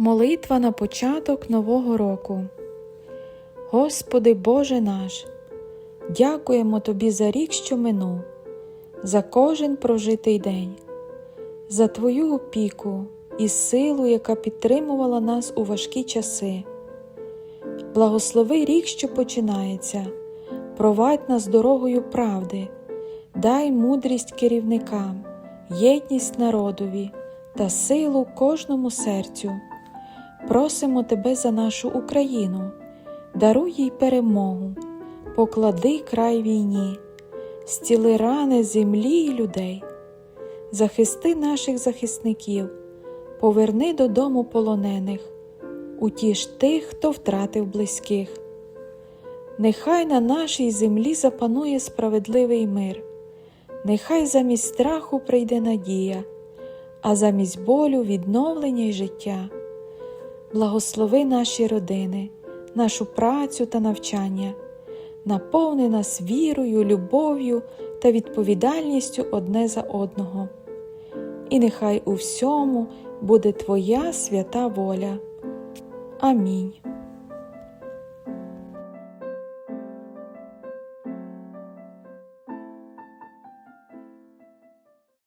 Молитва на початок Нового року. Господи Боже наш, дякуємо Тобі за рік, що минув, за кожен прожитий день, за Твою опіку і силу, яка підтримувала нас у важкі часи. Благослови рік, що починається, провадь нас дорогою правди, дай мудрість керівникам, єдність народові та силу кожному серцю. Просимо Тебе за нашу Україну, даруй їй перемогу, поклади край війні, стіли рани землі й людей, захисти наших захисників, поверни додому полонених, утіш тих, хто втратив близьких. Нехай на нашій землі запанує справедливий мир, нехай замість страху прийде надія, а замість болю відновлення й життя. Благослови наші родини, нашу працю та навчання, наповни нас вірою, любов'ю та відповідальністю одне за одного. І нехай у всьому буде Твоя свята воля. Амінь.